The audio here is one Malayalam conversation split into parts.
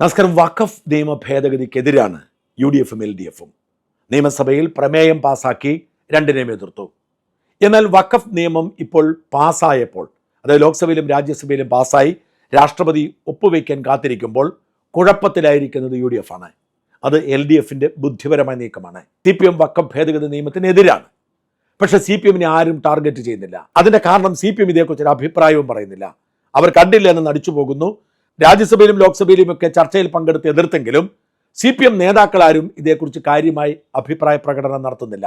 നമസ്കാരം. വഖഫ് നിയമ ഭേദഗതിക്കെതിരാണ് യു ഡി എഫും എൽ ഡി എഫും നിയമസഭയിൽ പ്രമേയം പാസാക്കി രണ്ടിനെയും എതിർത്തു. എന്നാൽ വഖഫ് നിയമം ഇപ്പോൾ പാസ്സായപ്പോൾ അതായത് ലോക്സഭയിലും രാജ്യസഭയിലും പാസ്സായി രാഷ്ട്രപതി ഒപ്പുവയ്ക്കാൻ കാത്തിരിക്കുമ്പോൾ കുഴപ്പത്തിലായിരിക്കുന്നത് യു ഡി എഫ് ആണ് അത് എൽ ഡി എഫിന്റെ ബുദ്ധിപരമായ നീക്കമാണ്. സി പി എം വക്കം ഭേദഗതി നിയമത്തിനെതിരാണ്. പക്ഷെ സി പി എമ്മിനെ ആരും ടാർഗറ്റ് ചെയ്യുന്നില്ല. അതിന്റെ കാരണം സി പി എം ഇതേക്കുറിച്ച് ഒരു അഭിപ്രായവും പറയുന്നില്ല. അവർ കണ്ടില്ല എന്ന് നടിച്ചു പോകുന്നു. രാജ്യസഭയിലും ലോക്സഭയിലും ഒക്കെ ചർച്ചയിൽ പങ്കെടുത്ത് എതിർത്തെങ്കിലും സി പി എം നേതാക്കളാരും ഇതേക്കുറിച്ച് കാര്യമായി അഭിപ്രായ പ്രകടനം നടത്തുന്നില്ല.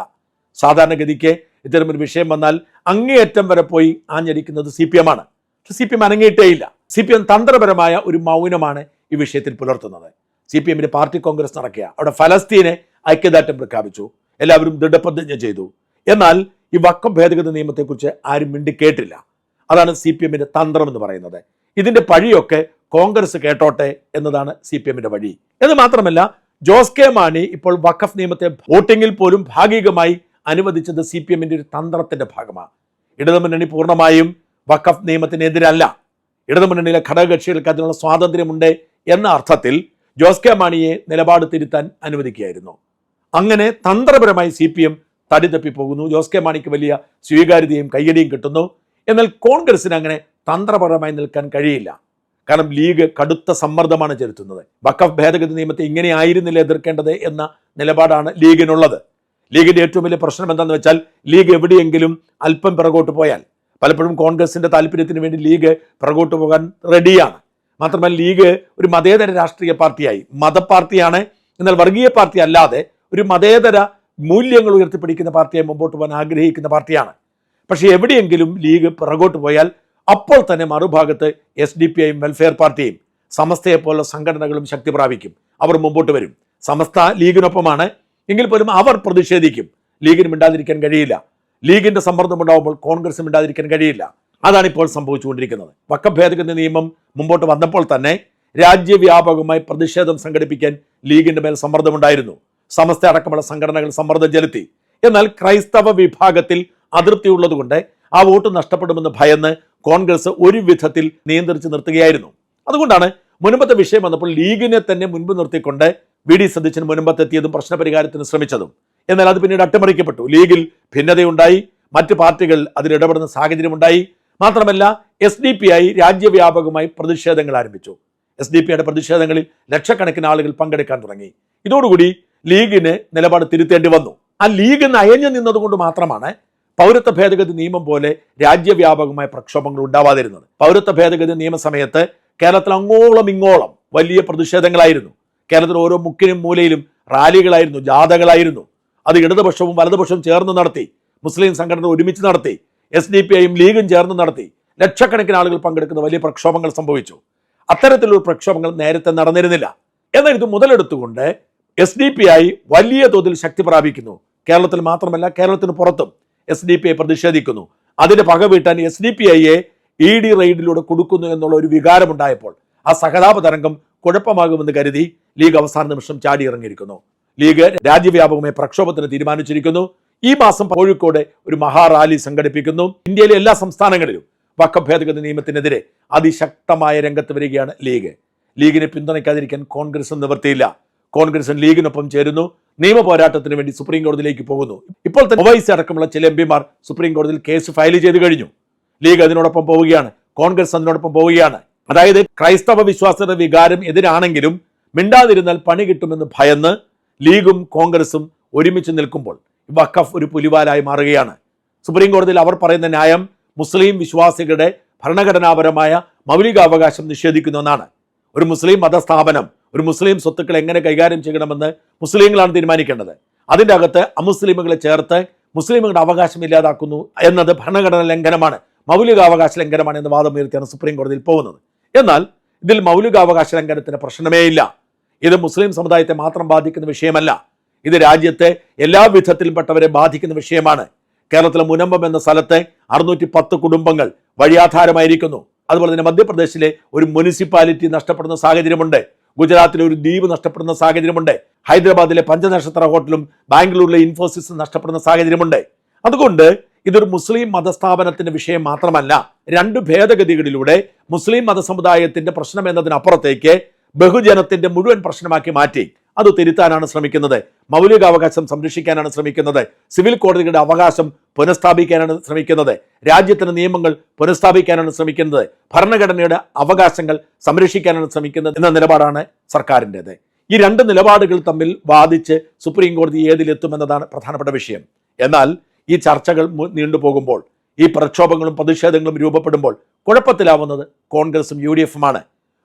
സാധാരണഗതിക്ക് ഇത്തരമൊരു വിഷയം വന്നാൽ അങ്ങേയറ്റം വരെ പോയി ആഞ്ഞടിക്കുന്നത് സി പി എം ആണ്. സി പി എം അനങ്ങിയിട്ടേയില്ല സി പി എം തന്ത്രപരമായ ഒരു മൗനമാണ് ഈ വിഷയത്തിൽ പുലർത്തുന്നത്. സി പി എമ്മിന്റെ പാർട്ടി കോൺഗ്രസ് നടക്കുക അവിടെ ഫലസ്തീനെ ഐക്യദാർഢ്യം പ്രഖ്യാപിച്ചു എല്ലാവരും ദൃഢപ്രതിജ്ഞ ചെയ്തു. എന്നാൽ ഈ വക്കം ഭേദഗതി നിയമത്തെക്കുറിച്ച് ആരും മിണ്ടി കേട്ടില്ല അതാണ് സി പി എമ്മിന്റെ തന്ത്രം എന്ന് പറയുന്നത്. ഇതിന്റെ പഴിയൊക്കെ കോൺഗ്രസ് കേട്ടോട്ടെ എന്നതാണ് സി പി എമ്മിന്റെ വഴി. എന്ന് മാത്രമല്ല ജോസ് കെ മാണി ഇപ്പോൾ വഖഫ് നിയമത്തെ വോട്ടിങ്ങിൽ പോലും ഭാഗികമായി അനുവദിച്ചത് സി പി എമ്മിന്റെ ഒരു തന്ത്രത്തിന്റെ ഭാഗമാണ്. ഇടതുമുന്നണി പൂർണമായും വഖഫ് നിയമത്തിനെതിരല്ല. ഇടതുമുന്നണിയിലെ ഘടകകക്ഷികൾക്ക് അതിനുള്ള സ്വാതന്ത്ര്യമുണ്ട് എന്ന അർത്ഥത്തിൽ ജോസ് കെ മാണിയെ നിലപാട് തിരുത്താൻ അനുവദിക്കുകയായിരുന്നു. അങ്ങനെ തന്ത്രപരമായി സി പി എം തടി തപ്പി പോകുന്നു ജോസ് കെ മാണിക്ക് വലിയ സ്വീകാര്യതയും കയ്യടിയും കിട്ടുന്നു. എന്നാൽ കോൺഗ്രസിന് അങ്ങനെ തന്ത്രപരമായി നിൽക്കാൻ കഴിയില്ല. കാരണം ലീഗ് കടുത്ത സമ്മർദ്ദമാണ് ചെലുത്തുന്നത്. വക്കഫ് ഭേദഗതി നിയമത്തെ ഇങ്ങനെ ആയിരുന്നില്ല എതിർക്കേണ്ടത് എന്ന നിലപാടാണ് ലീഗിനുള്ളത്. ലീഗിന്റെ ഏറ്റവും വലിയ പ്രശ്നം എന്താണെന്ന് വെച്ചാൽ ലീഗ് എവിടെയെങ്കിലും അല്പം പിറകോട്ട് പോയാൽ പലപ്പോഴും കോൺഗ്രസിന്റെ താല്പര്യത്തിന് വേണ്ടി ലീഗ് പിറകോട്ട് പോകാൻ റെഡിയാണ്. മാത്രമല്ല ലീഗ് ഒരു മതേതര രാഷ്ട്രീയ പാർട്ടിയായി. മതപാർട്ടിയാണ്. എന്നാൽ വർഗീയ പാർട്ടി അല്ലാതെ ഒരു മതേതര മൂല്യങ്ങൾ ഉയർത്തിപ്പിടിക്കുന്ന പാർട്ടിയായി മുമ്പോട്ട് പോകാൻ ആഗ്രഹിക്കുന്ന പാർട്ടിയാണ്. പക്ഷേ എവിടെയെങ്കിലും ലീഗ് പിറകോട്ട് പോയാൽ അപ്പോൾ തന്നെ മറുഭാഗത്ത് എസ് ഡി പി ഐയും വെൽഫെയർ പാർട്ടിയും സമസ്തയെ പോലുള്ള സംഘടനകളും ശക്തി പ്രാപിക്കും. അവർ മുമ്പോട്ട് വരും. സമസ്ത ലീഗിനൊപ്പമാണ്. എങ്കിൽ പോലും അവർ പ്രതിഷേധിക്കും. ലീഗിന് മിണ്ടാതിരിക്കാൻ കഴിയില്ല. ലീഗിന്റെ സമ്മർദ്ദം ഉണ്ടാവുമ്പോൾ കോൺഗ്രസ് മിണ്ടാതിരിക്കാൻ കഴിയില്ല. അതാണ് ഇപ്പോൾ സംഭവിച്ചുകൊണ്ടിരിക്കുന്നത്. വക്കഭേദഗതി നിയമം മുമ്പോട്ട് വന്നപ്പോൾ തന്നെ രാജ്യവ്യാപകമായി പ്രതിഷേധം സംഘടിപ്പിക്കാൻ ലീഗിന്റെ മേൽ സമ്മർദ്ദമുണ്ടായിരുന്നു. സമസ്ത അടക്കമുള്ള സംഘടനകൾ സമ്മർദ്ദം ചെലുത്തി. എന്നാൽ ക്രൈസ്തവ വിഭാഗത്തിൽ അതൃപ്തിയുള്ളതുകൊണ്ട് ആ വോട്ട് നഷ്ടപ്പെടുമെന്ന് ഭയന്ന് കോൺഗ്രസ് ഒരു വിധത്തിൽ നിയന്ത്രിച്ച് നിർത്തുകയായിരുന്നു. അതുകൊണ്ടാണ് മുൻപത്തെ വിഷയം വന്നപ്പോൾ ലീഗിനെ തന്നെ മുൻപ് നിർത്തിക്കൊണ്ട് വി ഡി സതീശൻ മുൻപത്തെത്തിയതും പ്രശ്നപരിഹാരത്തിന് ശ്രമിച്ചതും. എന്നാൽ അത് പിന്നീട് അട്ടിമറിക്കപ്പെട്ടു. ലീഗിൽ ഭിന്നതയുണ്ടായി. മറ്റ് പാർട്ടികൾ അതിലിടപെടുന്ന സാഹചര്യമുണ്ടായി. മാത്രമല്ല എസ് ഡി പി ആയി രാജ്യവ്യാപകമായി പ്രതിഷേധങ്ങൾ ആരംഭിച്ചു. എസ് ഡി പി ഐയുടെ പ്രതിഷേധങ്ങളിൽ ലക്ഷക്കണക്കിന് ആളുകൾ പങ്കെടുക്കാൻ തുടങ്ങി. ഇതോടുകൂടി ലീഗിന് നിലപാട് തിരുത്തേണ്ടി വന്നു. ആ ലീഗ് നയഞ്ഞു നിന്നതുകൊണ്ട് മാത്രമാണ് പൗരത്വ ഭേദഗതി നിയമം പോലെ രാജ്യവ്യാപകമായ പ്രക്ഷോഭങ്ങൾ ഉണ്ടാവാതിരുന്നത്. പൗരത്വ ഭേദഗതി നിയമസമയത്ത് കേരളത്തിൽ അങ്ങോളം ഇങ്ങോളം വലിയ പ്രതിഷേധങ്ങളായിരുന്നു. കേരളത്തിൽ ഓരോ മുക്കിനും മൂലയിലും റാലികളായിരുന്നു ജാഥകളായിരുന്നു. അത് ഇടതുപക്ഷവും വലതുപക്ഷവും ചേർന്ന് നടത്തി മുസ്ലിം സംഘടന ഒരുമിച്ച് നടത്തി എസ് ഡി പി ഐയും ലീഗും ചേർന്ന് നടത്തി ലക്ഷക്കണക്കിന് ആളുകൾ പങ്കെടുക്കുന്ന വലിയ പ്രക്ഷോഭങ്ങൾ സംഭവിച്ചു. അത്തരത്തിലുള്ള പ്രക്ഷോഭങ്ങൾ നേരത്തെ നടന്നിരുന്നില്ല. എന്നാൽ ഇത് മുതലെടുത്തുകൊണ്ട് എസ് ഡി പി ഐ വലിയ തോതിൽ ശക്തി പ്രാപിക്കുന്നു. കേരളത്തിൽ മാത്രമല്ല കേരളത്തിന് പുറത്തും. എസ് ഡി പി ഐ പ്രതിഷേധിക്കുന്നു. അതിന് പക വീട്ടാൻ എസ് ഡി പി ഐയെ ഇ ഡി റെയ്ഡിലൂടെ കൊടുക്കുന്നു എന്നുള്ള ഒരു വികാരമുണ്ടായപ്പോൾ ആ സഹതാപ തരംഗം കുഴപ്പമാകുമെന്ന് കരുതി ലീഗ് അവസാന നിമിഷം ചാടിയിറങ്ങിയിരിക്കുന്നു. ലീഗ് രാജ്യവ്യാപകമായ പ്രക്ഷോഭത്തിന് തീരുമാനിച്ചിരിക്കുന്നു. ഈ മാസം കോഴിക്കോട് ഒരു മഹാറാലി സംഘടിപ്പിക്കുന്നു. ഇന്ത്യയിലെ എല്ലാ സംസ്ഥാനങ്ങളിലും വക്കം ഭേദഗതി നിയമത്തിനെതിരെ അതിശക്തമായ രംഗത്ത് വരികയാണ് ലീഗ്. ലീഗിനെ പിന്തുണയ്ക്കാതിരിക്കാൻ കോൺഗ്രസ് നിവൃത്തിയില്ല. കോൺഗ്രസ് ലീഗിനൊപ്പം ചേരുന്നു. നിയമ പോരാട്ടത്തിന് വേണ്ടി സുപ്രീം കോടതിയിലേക്ക് പോകുന്നു. ഇപ്പോൾ തന്നെ ഒവൈസി അടക്കമുള്ള ചില എം പിമാർ സുപ്രീം കോടതിയിൽ കേസ് ഫയൽ ചെയ്ത് കഴിഞ്ഞു. ലീഗ് അതിനോടൊപ്പം പോവുകയാണ്. കോൺഗ്രസ് അതിനോടൊപ്പം പോവുകയാണ്. അതായത് ക്രൈസ്തവ വിശ്വാസത്തിന്റെ വികാരം എതിരാണെങ്കിലും മിണ്ടാതിരുന്നാൽ പണി കിട്ടുമെന്ന് ഭയന്ന് ലീഗും കോൺഗ്രസും ഒരുമിച്ച് നിൽക്കുമ്പോൾ വഖഫ് ഒരു പുലിവാലായി മാറുകയാണ്. സുപ്രീം കോടതിയിൽ അവർ പറയുന്ന ന്യായം മുസ്ലിം വിശ്വാസികളുടെ ഭരണഘടനാപരമായ മൗലികാവകാശം നിഷേധിക്കുന്നു എന്നാണ്. ഒരു മുസ്ലിം മതസ്ഥാപനം ഒരു മുസ്ലിം സ്വത്തുക്കൾ എങ്ങനെ കൈകാര്യം ചെയ്യണമെന്ന് മുസ്ലിങ്ങളാണ് തീരുമാനിക്കേണ്ടത്. അതിന്റെ അകത്ത് അമുസ്ലിമുകളെ ചേർത്ത് മുസ്ലിമുകളുടെ അവകാശം ഇല്ലാതാക്കുന്നു എന്നത് ഭരണഘടന ലംഘനമാണ് മൗലികാവകാശ ലംഘനമാണ് എന്ന് വാദം ഉയർത്തിയാണ് സുപ്രീം കോടതിയിൽ പോകുന്നത്. എന്നാൽ ഇതിൽ മൗലികാവകാശ ലംഘനത്തിന് പ്രശ്നമേ ഇല്ല. ഇത് മുസ്ലിം സമുദായത്തെ മാത്രം ബാധിക്കുന്ന വിഷയമല്ല. ഇത് രാജ്യത്തെ എല്ലാ വിധത്തിലും പെട്ടവരെ ബാധിക്കുന്ന വിഷയമാണ്. കേരളത്തിലെ മുനമ്പം എന്ന സ്ഥലത്തെ അറുന്നൂറ്റി പത്ത് കുടുംബങ്ങൾ വഴിയാധാരമായിരിക്കുന്നു. അതുപോലെ തന്നെ മധ്യപ്രദേശിലെ ഒരു മുനിസിപ്പാലിറ്റി നഷ്ടപ്പെടുന്ന സാഹചര്യമുണ്ട്. ഗുജറാത്തിലെ ഒരു ദ്വീപ് നഷ്ടപ്പെടുന്ന സാഹചര്യമുണ്ട്. ഹൈദരാബാദിലെ പഞ്ചനക്ഷത്ര ഹോട്ടലും ബാംഗ്ലൂരിലെ ഇൻഫോസിസ് നഷ്ടപ്പെടുന്ന സാഹചര്യമുണ്ട്. അതുകൊണ്ട് ഇതൊരു മുസ്ലിം മതസ്ഥാപനത്തിന്റെ വിഷയം മാത്രമല്ല രണ്ട് ഭേദഗതികളിലൂടെ മുസ്ലിം മതസമുദായത്തിന്റെ പ്രശ്നം എന്നതിനപ്പുറത്തേക്ക് ബഹുജനത്തിന്റെ മുഴുവൻ പ്രശ്നമാക്കി മാറ്റി. അത് തിരുത്താനാണ് ശ്രമിക്കുന്നത്. മൗലികാവകാശം സംരക്ഷിക്കാനാണ് ശ്രമിക്കുന്നത്. സിവിൽ കോടതികളുടെ അവകാശം പുനഃസ്ഥാപിക്കാനാണ് ശ്രമിക്കുന്നത്. രാജ്യത്തിന്റെ നിയമങ്ങൾ പുനഃസ്ഥാപിക്കാനാണ് ശ്രമിക്കുന്നത്. ഭരണഘടനയുടെ അവകാശങ്ങൾ സംരക്ഷിക്കാനാണ് ശ്രമിക്കുന്നത് എന്ന നിലപാടാണ് സർക്കാരിന്റെത്. ഈ രണ്ട് നിലപാടുകൾ തമ്മിൽ വാദിച്ച് സുപ്രീം കോടതി ഏതിലെത്തുമെന്നതാണ് പ്രധാനപ്പെട്ട വിഷയം. എന്നാൽ ഈ ചർച്ചകൾ നീണ്ടുപോകുമ്പോൾ ഈ പ്രക്ഷോഭങ്ങളും പ്രതിഷേധങ്ങളും രൂപപ്പെടുമ്പോൾ കുഴപ്പത്തിലാവുന്നത് കോൺഗ്രസും യു ഡി എഫുമാണ്.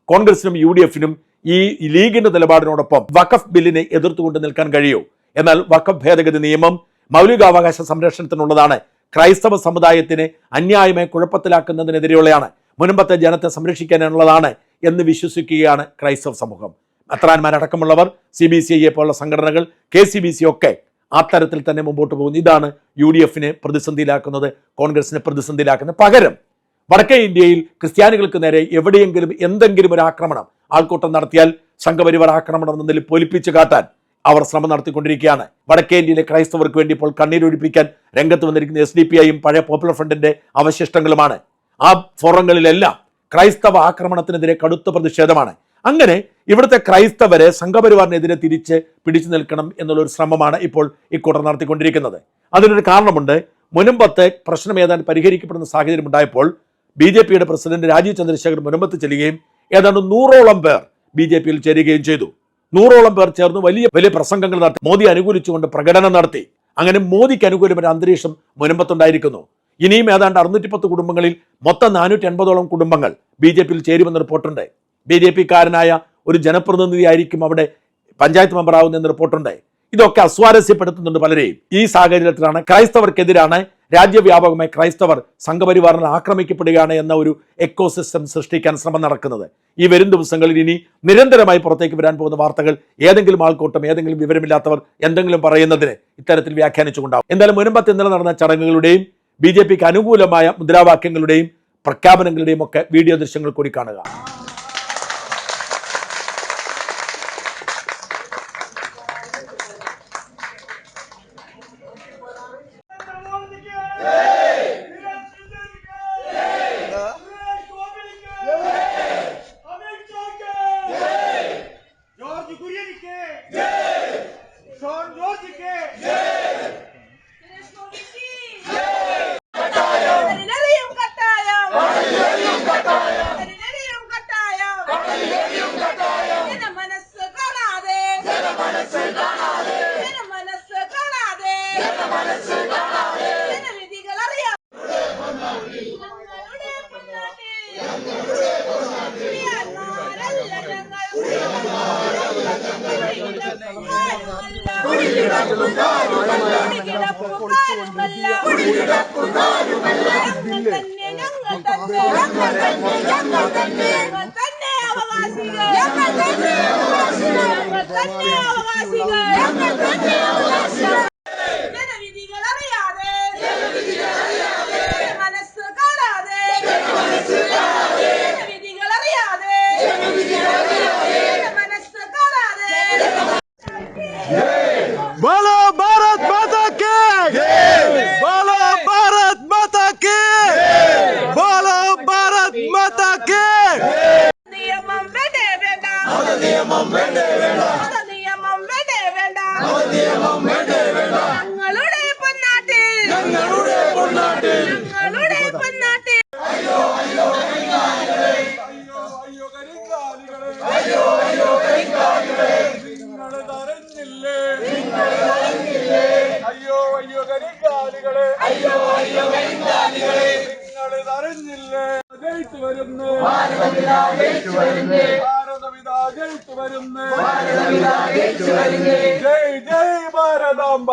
കോൺഗ്രസിനും യു ഡി എഫിനും ഈ ലീഗിന്റെ നിലപാടിനോടൊപ്പം വഖഫ് ബില്ലിനെ എതിർത്തുകൊണ്ട് നിൽക്കാൻ കഴിയൂ. എന്നാൽ വഖഫ് ഭേദഗതി നിയമം മൗലികാവകാശ സംരക്ഷണത്തിനുള്ളതാണ്. ക്രൈസ്തവ സമുദായത്തിനെ അന്യായമായി കുഴപ്പത്തിലാക്കുന്നതിനെതിരെയുള്ളതാണ് മുൻപത്തെ ജനത്തെ സംരക്ഷിക്കാനുള്ളതാണ് എന്ന് വിശ്വസിക്കുകയാണ് ക്രൈസ്തവ സമൂഹം. അത്രാന്മാരടക്കമുള്ളവർ സി ബി സി ഐയെ പോലുള്ള സംഘടനകൾ കെ സി ബി സി ഒക്കെ ആ തരത്തിൽ തന്നെ മുമ്പോട്ട് പോകുന്നു. ഇതാണ് യു ഡി എഫിനെ പ്രതിസന്ധിയിലാക്കുന്നത് കോൺഗ്രസിനെ പ്രതിസന്ധിയിലാക്കുന്നത്. പകരം വടക്കേ ഇന്ത്യയിൽ ക്രിസ്ത്യാനികൾക്ക് നേരെ എവിടെയെങ്കിലും എന്തെങ്കിലും ഒരു ആക്രമണം ആൾക്കൂട്ടം നടത്തിയാൽ സംഘപരിവാർ ആക്രമണം എന്ന നിലയിൽ പൊലിപ്പിച്ചു കാട്ടാൻ അവർ ശ്രമം നടത്തിക്കൊണ്ടിരിക്കുകയാണ്. വടക്കേ ഇന്ത്യയിലെ ക്രൈസ്തവർക്ക് വേണ്ടി ഇപ്പോൾ കണ്ണീരൊഴിപ്പിക്കാൻ രംഗത്ത് വന്നിരിക്കുന്ന എസ് ഡി പി ഐയും പഴയ പോപ്പുലർ ഫ്രണ്ടിന്റെ അവശിഷ്ടങ്ങളുമാണ്. ആ ഫോറങ്ങളിലെല്ലാം ക്രൈസ്തവ ആക്രമണത്തിനെതിരെ കടുത്ത പ്രതിഷേധമാണ്. അങ്ങനെ ഇവിടുത്തെ ക്രൈസ്തവരെ സംഘപരിവാറിനെതിരെ തിരിച്ച് പിടിച്ചു നിൽക്കണം എന്നുള്ളൊരു ശ്രമമാണ് ഇപ്പോൾ ഇക്കൂട്ടർ നടത്തിക്കൊണ്ടിരിക്കുന്നത്. അതിനൊരു കാരണമുണ്ട്. മുനമ്പത്തെ പ്രശ്നം ഏതാണ്ട് പരിഹരിക്കപ്പെടുന്ന സാഹചര്യം ഉണ്ടായപ്പോൾ ബി ജെ പിയുടെ പ്രസിഡന്റ് രാജീവ് ചന്ദ്രശേഖർ മുനമ്പത്ത് ചെല്ലുകയും ഏതാണ്ട് നൂറോളം പേർ ബി ജെ പിയിൽ ചേരുകയും ചെയ്തു. നൂറോളം പേർ ചേർന്ന് വലിയ വലിയ പ്രസംഗങ്ങൾ നടത്തി. മോദി അനുകൂലിച്ചുകൊണ്ട് പ്രകടനം നടത്തി. അങ്ങനെ മോദിക്ക് അനുകൂലം ഒരു അന്തരീക്ഷം മുനമ്പത്തുണ്ടായിരിക്കുന്നു ഇനിയും ഏതാണ്ട് അറുന്നൂറ്റി പത്ത് കുടുംബങ്ങളിൽ മൊത്തം നാനൂറ്റി എൺപതോളം കുടുംബങ്ങൾ ബി ജെ പിയിൽ ചേരുമെന്ന് റിപ്പോർട്ടുണ്ട്. ബി ജെ പിക്കാരനായ ഒരു ജനപ്രതിനിധിയായിരിക്കും അവിടെ പഞ്ചായത്ത് മെമ്പറാവുന്നതെന്ന് റിപ്പോർട്ടുണ്ട്. ഇതൊക്കെ അസ്വാരസ്യപ്പെടുത്തുന്നുണ്ട് പലരെയും. ഈ സാഹചര്യത്തിലാണ് ക്രൈസ്തവർക്കെതിരാണ് രാജ്യവ്യാപകമായി ക്രൈസ്തവർ സംഘപരിവാറിൽ ആക്രമിക്കപ്പെടുകയാണ് എന്ന ഒരു എക്കോസിസ്റ്റം സൃഷ്ടിക്കാൻ ശ്രമം നടക്കുന്നത്. ഈ വരും ദിവസങ്ങളിൽ ഇനി നിരന്തരമായി പുറത്തേക്ക് വരാൻ പോകുന്ന വാർത്തകൾ ഏതെങ്കിലും ആൾക്കൂട്ടം ഏതെങ്കിലും വിവരമില്ലാത്തവർ എന്തെങ്കിലും പറയുന്നതിന് ഇത്തരത്തിൽ വ്യാഖ്യാനിച്ചുകൊണ്ടാവും. എന്തായാലും മുൻപത്തെ ഇന്നലെ നടന്ന ചടങ്ങുകളുടെയും ബി ജെ പിക്ക് അനുകൂലമായ മുദ്രാവാക്യങ്ങളുടെയും പ്രഖ്യാപനങ്ങളുടെയും ഒക്കെ വീഡിയോ ദൃശ്യങ്ങൾ കൂടി കാണുക. ഞങ്ങൾ തന്നെ അവകാശികൾ അയ്യോ അയ്യോ കരിങ്കാലികളെ അയ്യോ അയ്യോ കരിങ്കാലികളെ നിങ്ങൾ തരഞ്ഞില്ലേ ജയിച്ചു വരുന്നു. ഭാരതമിതാ ജയിച്ചു വരുന്നു. ജയ് ജയ് ഭാരതാംബ.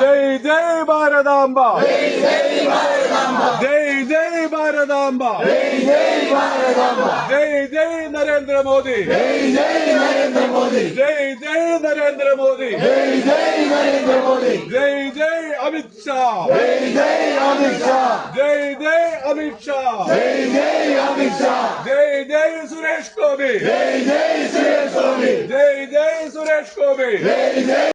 ജയ് ജയ് ഭാരതാംബ. ജയ് ജയ് ഭാരതാംബ. ജയ് ജയ് ഭാരതാംബ ജയ് ജയ് ഭാരതാംബ ജയ് ജയ് ഭാരതാംബ ജയ് ജയ് നരേന്ദ്രമോദി ജയ് ജയ് നരേന്ദ്രമോദി ജയ് ജയ് നരേന്ദ്രമോദി ജയ് ജയ് നരേന്ദ്രമോദി ജയ് ജയ് അമിത് ഷാ ജയ് ജയ് അമിത് ഷാ ജയ് ജയ്